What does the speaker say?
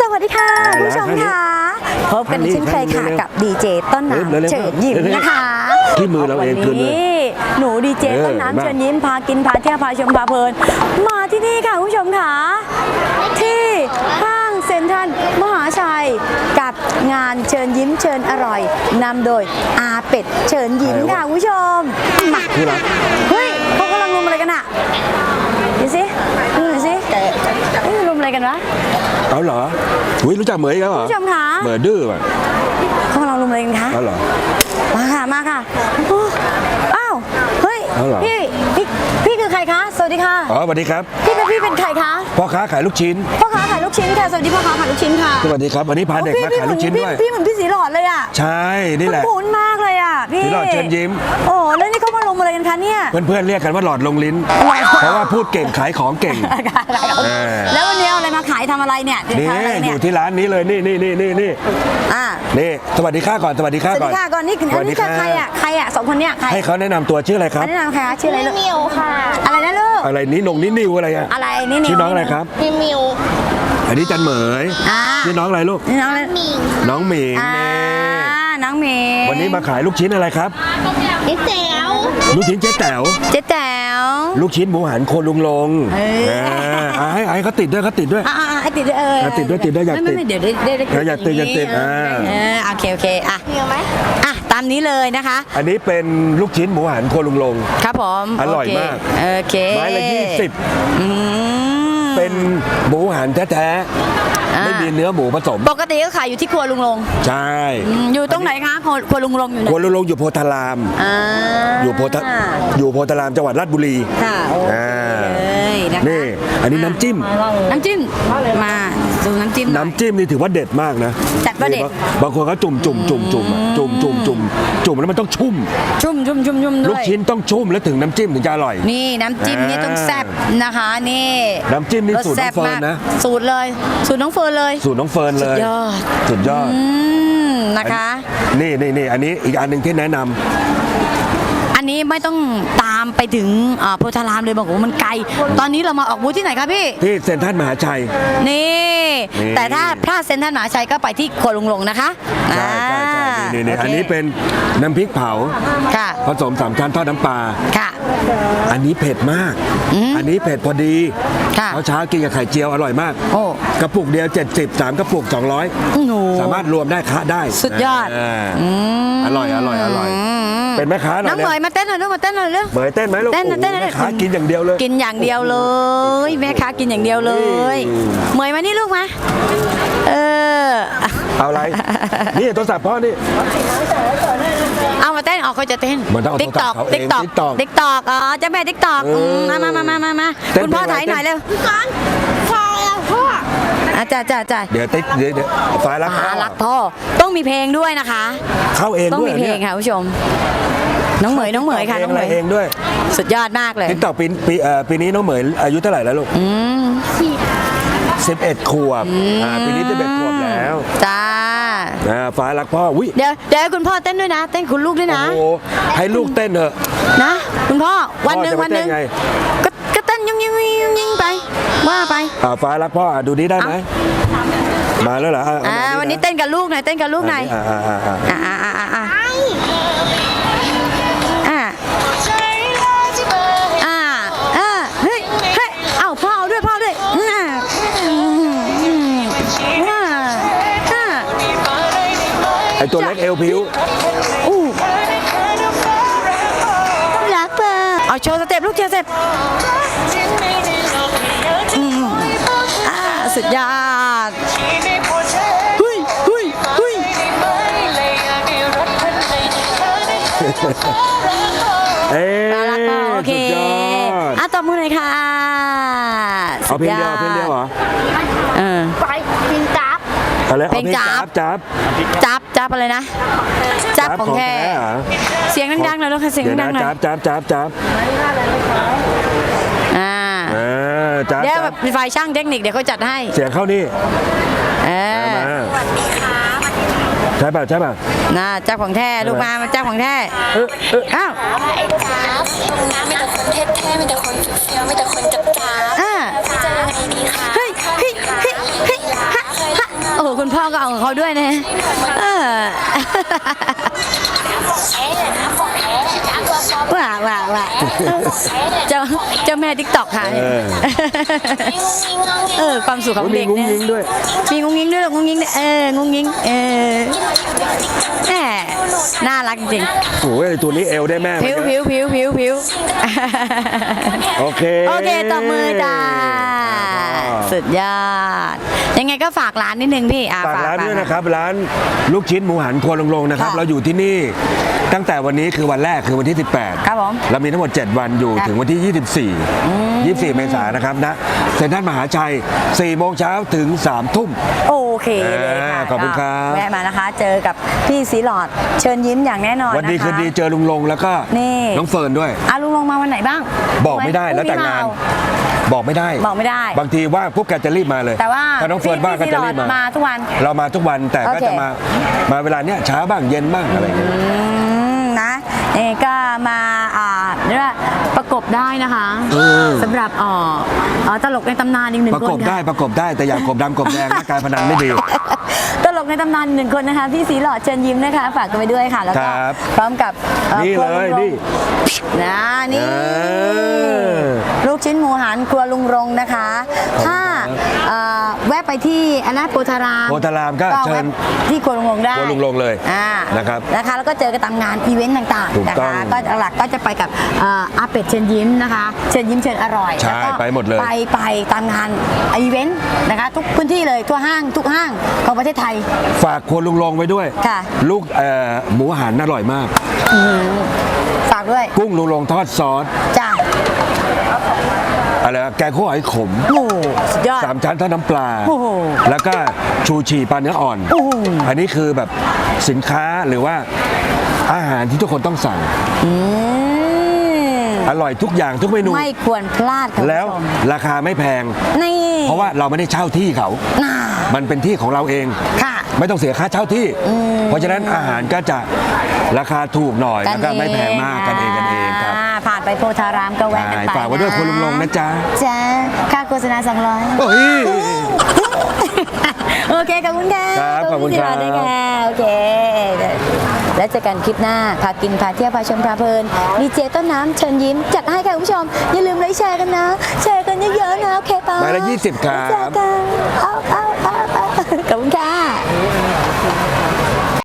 สวัสดีค่ะได้คุณแล้วผู้ชมค่ะพบกันท่านนี้เช่นเคยค่ะท่านนี้กับดีเจต้นเร็วๆน้ำเร็วๆเฉิดยิ้มเร็วๆนะคะที่มือเราเองวันคืนเลยนี้หนูดีเจเออต้นน้ำมาเชิญยิ้มพากินพาเที่ยวพาชมพาเพลิน มาที่นี่ค่ะคุณผู้ชมค่ะที่ห้างเซ็นทรัลมหาชัยกับงานเชิญยิ้มเชิญอร่อยนำโดยอาเป็ดเชิญยิ้มค่ะคุณผู้ชมมาที่รักเฮ้ยเขากำลังรุมอะไรกันอะดูสิดูหน่อยสินี่รุม อะไรกันวะเอาเหรออุ้ยรู้จักเหมยแล้วเหรอคุณผู้ชมคะเหมยดื้อป่ะเขากำลังรุมอะไรกันคะเอาเหรอมาค่ะมาค่ะโอ้อ้าวเฮ้ยเอาเหรอ พี่พี่พี่คือใครคะสวัสดีค่ะอ๋อสวัสดีครับ พี่เป็นพี่เป็นใครคะพ่อค้าขายลูกชิ้น พ่อค้าขาย ลูกชิ้นค่ะ สวัสดีพ่อค้าขายลูกชิ้นค่ะสวัสดีครับวันนี้พาเด็กโอ้มาพี่ขายลูกชิ้นพี่ด้วยพี่เหมือนพี่สีหลอดเลยอะใช่นี่แหละคุ้นๆมากเลยอะพี่สีหลอดเชิญยิ้มโอ้แล้วนี่เขามารุมอะไรกันคะเนี่ยเพื่อนๆเรียกกันว่าหลอดลงลิ้น เพราะว่าพูดเก่งขายของเก่งเออแล้ววันนี้เอาอะไรมาขายทำอะไรเนี่ยนี่ทำอะไรอเนี่ยยู่ที่ร้านนี้เลยนี่นี่นี่นี่นี่อ่านี่สวัสดีค่าก่อนสวัสดีสค่าวัสก่อดีนค่ะก่อนนี่สอัวันสดีนี้คือใครอะใครอะสองคนเนี่ยใครให้เขาแนะนำตัวชื่ออะไรครับอันนี้นามใครคะชื่ออะไรลูกมิวค่ะ อะไรนะลูกอะไรนี้นงนี้นิวอะไรอะอะไรนี่นิวชื่อน้องอะไรครับพี่มิว อันนี้จันเหมยอ่าชื่อน้องอะไรลูก นี่น้องอะไรหมิงน้องหมิงอ่านี่น้องเมย์วันนี้มาขายลูกชิ้นอะไรครับพี่แจ๋วลูกชิ้นเจ๊แต๋ว เจ๊แต๋ว ลูกชิ้นหมูหันโคนลุงลงเอ้ยเออให้ให้เขาติดด้วยเขาติดด้วย อ่าอ่าอ่าติดด้วยเอออะติดด้วยติดด้วยอยากไม่ไม่ติดไม่เดี๋ยวได้ได้ได้เอออยากติดอยากติดเอออ่าเออโอเคโอเคอะมิวไหมอะตามนี้เลยนะคะ อันนี้เป็นลูกชิ้นหมูหันโคนลุงลง ครับผมอร่อยโเคมาก โอเคไม้ละยี่สิบ อืม เป็นหมูหันแท้อ่าๆไม่มีเนื้อหมูผสม ปกติก็ขายอยู่ที่ครัวลุงลง ใช่อืมอยู่ตรงไหนคะครัวครัวลุงลงอยู่ไหนโคนลุงลงอยู่โพธาราม อ่า อยู่โพธาอยู่โพธารามจังหวัดราชบุรีค่ะโอเค อ่าเลยนะคะนี่ อันนี้น้ำจิ้ม น้ำจิ้มมาดูน้ำจิ้มหอย น้ำจิ้มนี่ถือว่าเด็ดมากนะจัดว่าเด็ดนี่บางบางคนเขาจุ่มจุ่มจุ่มจุ่มอะจุ่มจุ่มจุ่มจุ่มแล้วมันต้องชุ่ม ชุ่มชุ่มชุ่มชุ่มด้ลูวกยชิ้นต้องชุ่มแล้วถึงน้ำจิ้มถึงจะอร่อย นี่น้ำจิ้มนี่อ่าต้องแซ่บนะคะนี่น้ำจิ้มนี่สูตรน้องแซ่บเฟิร์นมากนะสูตรเลย สูตรน้องเฟิร์นเลย สูตรน้องเฟิร์นเลย สุดยอด สุดยอดอืมนะคะ นี่นี่นี่อันนี้อีกอันหนึ่งที่แนะนำอั นนี้ไม่ต้องตามไปถึงอ่าโพธารามเลยบอกว่ามันไกล ตอนนี้เรามาออกบูธที่ไหนครับพี่ ที่เซ็นทรัลมหาชัย นี่ นี่แต่ถ้าพลาดเซ็นทรัลมหาชัยก็ไปที่ครัวลุงลงนะคะใช่ใช่ใช่ นี่นี่าอันนี้เป็นน้ำพริกเผา ค่ะ ผสมสามชั้นทอดน้ำปลา ค่ะ อันนี้เผ็ดมาก อันนี้เผ็ดพอดีค่ะเช้าเช้าๆกินกับไข่เจียวอร่อยมาก โอ้ กระปุกเดียว 70สามกระปุกโอ้โห200สามารถรวมได้คะได้สุดยอดาอร่อยอร่อยอร่อย เป็นแม่ค้าหน่น้ออยงเหมยนะมาเต้นหน่อยลูกมาเต้นหน่อยเร็ว เหมยเต้นไหมลูกเต้นนะโอ้โหเต้นนะแม่ค้ากินอย่างเดียวเลย กินอย่างเดียวเลย แม่ค้ากินอย่างเดียวเลย อืม เหมยมานี่ลูกมา เออ เอาอะไร นี่โทรศัพท์พ่อนี่ เอามาเต้นออกเขาจะเต้นมันต้องเอาติ๊กตอกโทรศัพท์เขาเองติ๊กตอก TikTok ติ๊กตอกอ๋อเจ้าแม่ติ๊กตอกเออมามามามามามาเต้นคุณพ่อเพลงอะไรถ่ายหน่อยเต้น เร็วก่อนพอแล้วพ่ออะจ้าจ้าจ้าเดี๋ยวติ๊กเดี๋ยวเดี๋ยวฟ้ารักหารักพ่อต้องมีเพลงด้วยนะคะ เข้าเองต้องด้วยมีเพลงนี่ยค่ะคุณผู้ชม น้องเหมยน้องเหมยค่ะน้องเหมยเองด้วยสุดยอดมากเลย ติ๊กตอกปีปีเอ่อปีนี้น้องเหมยอายุเท่าไหร่แล้วลูกอืม 11 ขวบอ่าปีนี้11ขวบแล้วจ้าอ่าฟ้ารักพ่ออุ้ยเดี๋ยวเดี๋ยวให้คุณพ่อเต้นด้วยนะ เต้นคุณลูกด้วยนะ โอ้โหให้ลูกเต้นเถอะ นะ คุณพ่อวันหนึ่งพ่อจะวันหนึ่งไปเต้นไง ก็ก็เต้นยุ่งยิ่งยิ่งยิ่งไป ว่าไปอ่าฟ้ารักพ่ออะดูนี้ได้ไหมมาแล้วเหรออะอ่าเามาวันนี้ะเต้นกับลูกหน่อยเต้นกับลูกหน่อย อ่าอ่าอ่าอ่าอ่าอ่าอ่าอ่าอ่าอ่า วเล็กเอลพิวอู้รักเปล่าเอาโชว์สเต็ปลูกโชว์สเต็ปอืมอ่าสุดยอดเฮ้ยเฮ้ยเฮ้ยเอ๊ะน่ารักเปล่าโอเคสุดยอดอะตบมือหน่อยค่ะเอาเพลงเดียวเอาเพลงเดียวเหรอ เออ ไปกินจับ อะไรเอาเพลงเพลงจ๊าจับบจับจับจับอะไรนะจับของแท้เหรอเสียงดังๆหน่อยลูกค่ะเสียงเดี๋ยวดันะงๆหน่อจัยบจับจับจับอ่าเออจับเดี๋ยวจัแบบบฝ่ายช่างเทคนิคเดี๋ยวเขาจัดให้เสียงเข้านี่เออมาใช่ป่ะใช่ป่ะ น่าจับของแท้ลูกมามาจับของแท้เออเอออ้าว ไอ้จับมีแต่คนเท่ๆมีแต่คนเฟี้ยวๆมีแต่คนจับ ก็เอาของเขาด้วยนะเออ ว่าว่าว่าเจ้าเจ้าแม่ทิกตอกค่ะเออ เออความสุขของมีเด็กงุ้งเนี่ย ยิงด้วย มีงุ้งยิงด้วยเหรองุ้งยิงด้วยเอองุ้งยิงเออแหมน่ารักจริงโอ้ยตัวนี้เอวได้แม่ผิวผิวผิวผิวผิวโอเค โอเคตบมือจ้าสุดยอด ยังไงก็ฝากร้านนิดนึงพี่อะ ฝากร้านด้วยฝกนะครับ ร้านลูกชิ้นหมูหันครัวลงลงนะครับ ค่ะเราอยู่ที่นี่ตั้งแต่วันนี้คือวันแรกคือวันที่ 18 ครับผมเรามีทั้งหมด 7 วันอยู่ครับถึงวันที่ 24 24 เมษายนนะครับนะเซ็นทรัลมหาชัย 4 โมงเช้าถึง 3 ทุ่ม โอเคเลยค่ะอ่าขอบคุณครับก็แวะมานะคะ เจอกับพี่สีหลอดเชิญยิ้มอย่างแน่นอนวันดีะะคืนดีเจอลุงลงแล้วก็นี่น้องเฟิร์นด้วยอะลุงลงมาวันไหนบ้าง บอกไม่ได้แล้วแต่งานบอกไม่ได้ บอกไม่ได้ บางทีว่างปุ๊บแกจะรีบมาเลย แต่ว่าถ้าน้องเฟิร์นว่างก็พี่จะสีหลรีอบดมามาทุกวัน เรามาทุกวันแต่ก็โอเคจะมามาเวลาเนี้ยช้าบ้างเย็นบ้างอะไรอย่างเงี้ย ได้นะคะสำหรับอ่ออ่อตลกในตำนานอีกหนึ่งประคกนบค่ะได้ประกบได้แต่อย่ากบดำกบแดงนะการพนันไม่ดี ตลกในตำนานหนึ่งคนนะคะพี่สีหลอดเชิญยิ้มนะคะ ฝากกันไปด้วยค่ะ แล้วก็ครับ พร้อมกับอ่อนี่ครัวเลยงนี่นะนี่ เออ ลูกชิ้นหมูหันครัวลุงรงนะคะ ถ้า เอ่อแวะไปที่อนาโพธารามโพธารามก็เชิญแวะที่ครัวลุงรงได้ครัวลุงรงเลยอ่านะครับนะคะแล้วก็เจอกันตามงานอีเวนต์ต่างถูกๆนะต้องคะก็หลักๆก็จะไปกับเอ่ออาเป็ดเชิญยิ้มนะคะเชิญยิ้มเชิญอร่อยใช่แล้วก็ไปหมดเลย ไปไปตามงานอีเวนต์นะคะทุกพื้นที่เลยทั่วห้างทุกห้างของประเทศไทย ฝากครัวลุงลงไว้ด้วย ค่ะ ลูกเอ่อหมูหันอร่อยมาก ฝากด้วย กุ้งลุงลงทอดซอสจ้าอะ ไรวะแกงคั่วหอยขมโอ้โหสุดยอด สามชั้นทอดน้ำปลา โอ้โหแล้วก็ชูชีปลาเนื้ออ่อน โอ้โห อันนี้คือแบบสินค้าหรือว่าอาหารที่ทุกคนต้องสั่ง อืมอร่อยทุกอย่างทุกเมนู ไม่ควรพลาดค่ะแล้วคุณผู้ชมราคาไม่แพงนี่เพราะว่าเราไม่ได้เช่าที่เขา น่า มันเป็นที่ของเราเอง ค่ะไม่ต้องเสียค่าเช่าที่ เพราะฉะนั้นอาหารก็จะราคาถูกหน่อยแล้วก็ไม่แพงมากกันเองกันเองครับาผ่าน ไปโพธารามก็แวะกันไปใช่ฝากไว้ด้วยคุณลุงลงนะจ๊ะจ้าค่าโฆษณาสองร้อยโอ้ยโอเคขอบคุณค่ะครับขอบคุณครับพี่หลอดด้วยค่ะโอเค แล้วเจอกันคลิปหน้าพากินพาเที่ยวพาชมพาเพลินดีเจต้นน้ำเชิญยิ้ม จัดให้ค่ะคุณผู้ชม อย่าลืมไลค์แชร์กันนะ แชร์กันเยอะๆนะโอเคป่ะไม้ละ20ครับเจอกันเอาเอาเอาเอาขอบคุณค่ะ